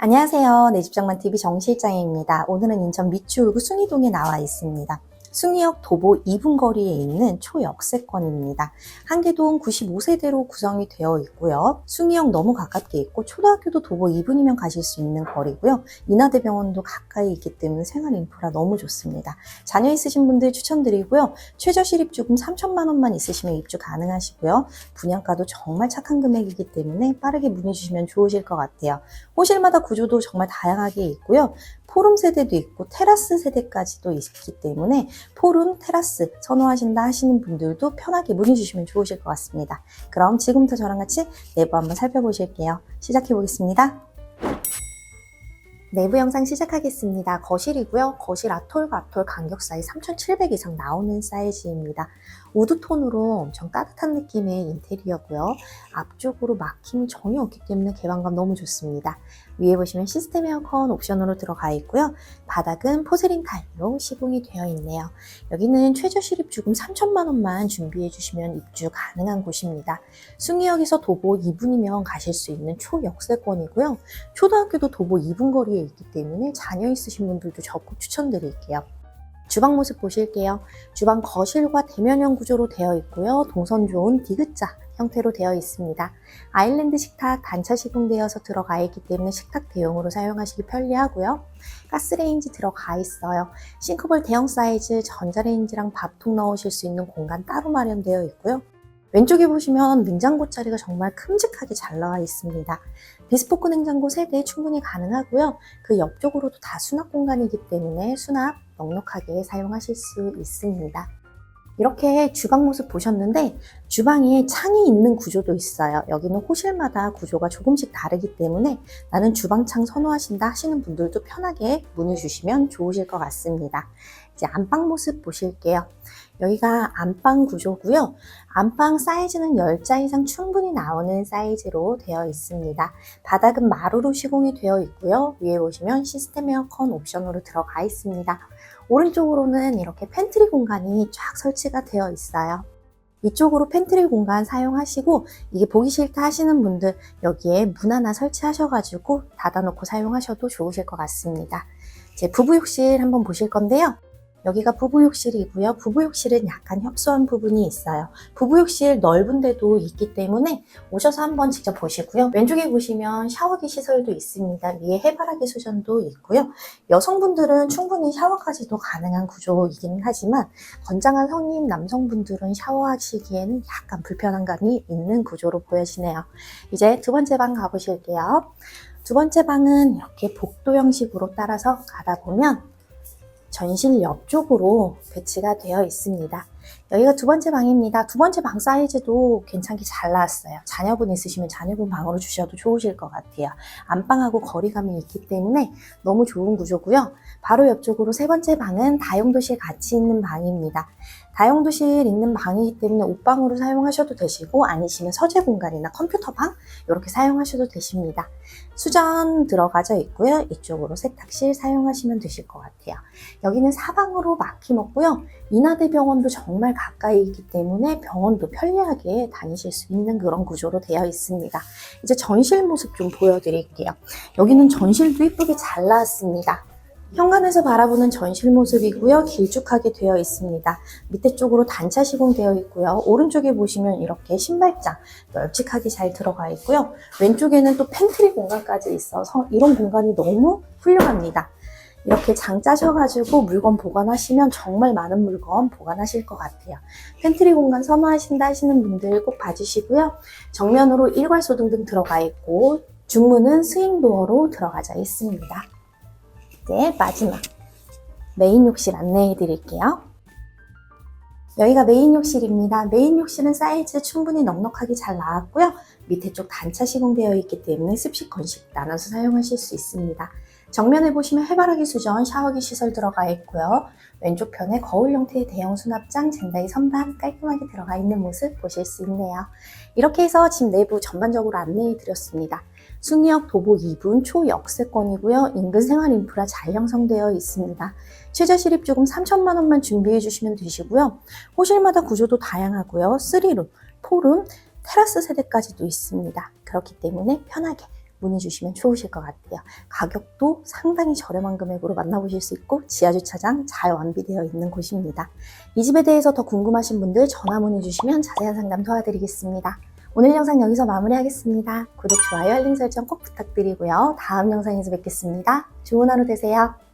안녕하세요. 내 집장만 TV 정 실장입니다. 오늘은 인천 미추홀구 숭이동에 나와 있습니다. 숭이역 도보 2분 거리에 있는 초역세권입니다. 한계동 95세대로 구성이 되어 있고요. 숭이역 너무 가깝게 있고 초등학교도 도보 2분이면 가실 수 있는 거리고요. 인하대병원도 가까이 있기 때문에 생활 인프라 너무 좋습니다. 자녀 있으신 분들 추천드리고요. 최저 실 입주금 3천만 원만 있으시면 입주 가능하시고요. 분양가도 정말 착한 금액이기 때문에 빠르게 문의 주시면 좋으실 것 같아요. 호실마다 구조도 정말 다양하게 있고요. 포룸 세대도 있고 테라스 세대까지도 있기 때문에 포룸, 테라스 선호하신다 하시는 분들도 편하게 문의 주시면 좋으실 것 같습니다. 그럼 지금부터 저랑 같이 내부 한번 살펴보실게요. 시작해 보겠습니다. 내부 영상 시작하겠습니다. 거실이고요. 거실 아톨과 아톨 간격 사이 3700 이상 나오는 사이즈입니다. 우드톤으로 엄청 따뜻한 느낌의 인테리어고요. 앞쪽으로 막힘이 전혀 없기 때문에 개방감 너무 좋습니다. 위에 보시면 시스템 에어컨 옵션으로 들어가 있고요. 바닥은 포세린 타일로 시공이 되어 있네요. 여기는 최저 실입 주금 3천만 원만 준비해 주시면 입주 가능한 곳입니다. 숭이역에서 도보 2분이면 가실 수 있는 초역세권이고요. 초등학교도 도보 2분 거리에 있기 때문에 자녀 있으신 분들도 적극 추천드릴게요. 주방 모습 보실게요. 주방 거실과 대면형 구조로 되어 있고요. 동선 좋은 디귿자 형태로 되어 있습니다. 아일랜드 식탁 단차 시공되어서 들어가 있기 때문에 식탁 대용으로 사용하시기 편리하고요. 가스레인지 들어가 있어요. 싱크볼 대형 사이즈 전자레인지랑 밥통 넣으실 수 있는 공간 따로 마련되어 있고요. 왼쪽에 보시면 냉장고 자리가 정말 큼직하게 잘 나와 있습니다. 비스포크 냉장고 세대 충분히 가능하고요. 그 옆쪽으로도 다 수납 공간이기 때문에 수납 넉넉하게 사용하실 수 있습니다. 이렇게 주방 모습 보셨는데 주방에 창이 있는 구조도 있어요. 여기는 호실마다 구조가 조금씩 다르기 때문에 나는 주방창 선호하신다 하시는 분들도 편하게 문의 주시면 좋으실 것 같습니다. 이제 안방 모습 보실게요. 여기가 안방 구조고요. 안방 사이즈는 10자 이상 충분히 나오는 사이즈로 되어 있습니다. 바닥은 마루로 시공이 되어 있고요. 위에 보시면 시스템 에어컨 옵션으로 들어가 있습니다. 오른쪽으로는 이렇게 팬트리 공간이 쫙 설치가 되어 있어요. 이쪽으로 팬트리 공간 사용하시고 이게 보기 싫다 하시는 분들 여기에 문 하나 설치하셔가지고 닫아놓고 사용하셔도 좋으실 것 같습니다. 제 부부 욕실 한번 보실 건데요. 여기가 부부욕실이고요. 부부욕실은 약간 협소한 부분이 있어요. 부부욕실 넓은 데도 있기 때문에 오셔서 한번 직접 보시고요. 왼쪽에 보시면 샤워기 시설도 있습니다. 위에 해바라기 수전도 있고요. 여성분들은 충분히 샤워까지도 가능한 구조이긴 하지만 건장한 성인 남성분들은 샤워하시기에는 약간 불편한 감이 있는 구조로 보여지네요. 이제 두 번째 방 가보실게요. 두 번째 방은 이렇게 복도 형식으로 따라서 가다 보면 전실 옆쪽으로 배치가 되어 있습니다. 여기가 두 번째 방입니다. 두 번째 방 사이즈도 괜찮게 잘 나왔어요. 자녀분 있으시면 자녀분 방으로 주셔도 좋으실 것 같아요. 안방하고 거리감이 있기 때문에 너무 좋은 구조고요. 바로 옆쪽으로 세 번째 방은 다용도실 같이 있는 방입니다. 다용도실 있는 방이기 때문에 옷방으로 사용하셔도 되시고 아니시면 서재 공간이나 컴퓨터 방 이렇게 사용하셔도 되십니다. 수전 들어가져 있고요. 이쪽으로 세탁실 사용하시면 되실 것 같아요. 여기는 사방으로 막힘 없고요. 인하대병원도 정말 가까이 있기 때문에 병원도 편리하게 다니실 수 있는 그런 구조로 되어 있습니다. 이제 전실 모습 좀 보여드릴게요. 여기는 전실도 이쁘게 잘 나왔습니다. 현관에서 바라보는 전실 모습이고요. 길쭉하게 되어 있습니다. 밑에 쪽으로 단차 시공되어 있고요. 오른쪽에 보시면 이렇게 신발장 널찍하게 잘 들어가 있고요. 왼쪽에는 또 팬트리 공간까지 있어서 이런 공간이 너무 훌륭합니다. 이렇게 장 짜셔가지고 물건 보관하시면 정말 많은 물건 보관하실 것 같아요. 팬트리 공간 선호하신다 하시는 분들 꼭 봐주시고요. 정면으로 일괄 소등 등 들어가 있고 중문은 스윙 도어로 들어가져 있습니다. 이제 마지막 메인 욕실 안내해 드릴게요. 여기가 메인 욕실입니다. 메인 욕실은 사이즈 충분히 넉넉하게 잘 나왔고요. 밑에 쪽 단차 시공되어 있기 때문에 습식 건식 나눠서 사용하실 수 있습니다. 정면에 보시면 해바라기 수전, 샤워기 시설 들어가 있고요. 왼쪽 편에 거울 형태의 대형 수납장, 젠다이 선반 깔끔하게 들어가 있는 모습 보실 수 있네요. 이렇게 해서 집 내부 전반적으로 안내해 드렸습니다. 승리역 도보 2분 초역세권이고요. 인근 생활 인프라 잘 형성되어 있습니다. 최저 실입주금 3천만 원만 준비해 주시면 되시고요. 호실마다 구조도 다양하고요. 3룸, 4룸, 테라스 세대까지도 있습니다. 그렇기 때문에 편하게 문의 주시면 좋으실 것 같아요. 가격도 상당히 저렴한 금액으로 만나보실 수 있고 지하 주차장 잘 완비되어 있는 곳입니다. 이 집에 대해서 더 궁금하신 분들 전화 문의 주시면 자세한 상담 도와드리겠습니다. 오늘 영상 여기서 마무리하겠습니다. 구독, 좋아요, 알림 설정 꼭 부탁드리고요. 다음 영상에서 뵙겠습니다. 좋은 하루 되세요.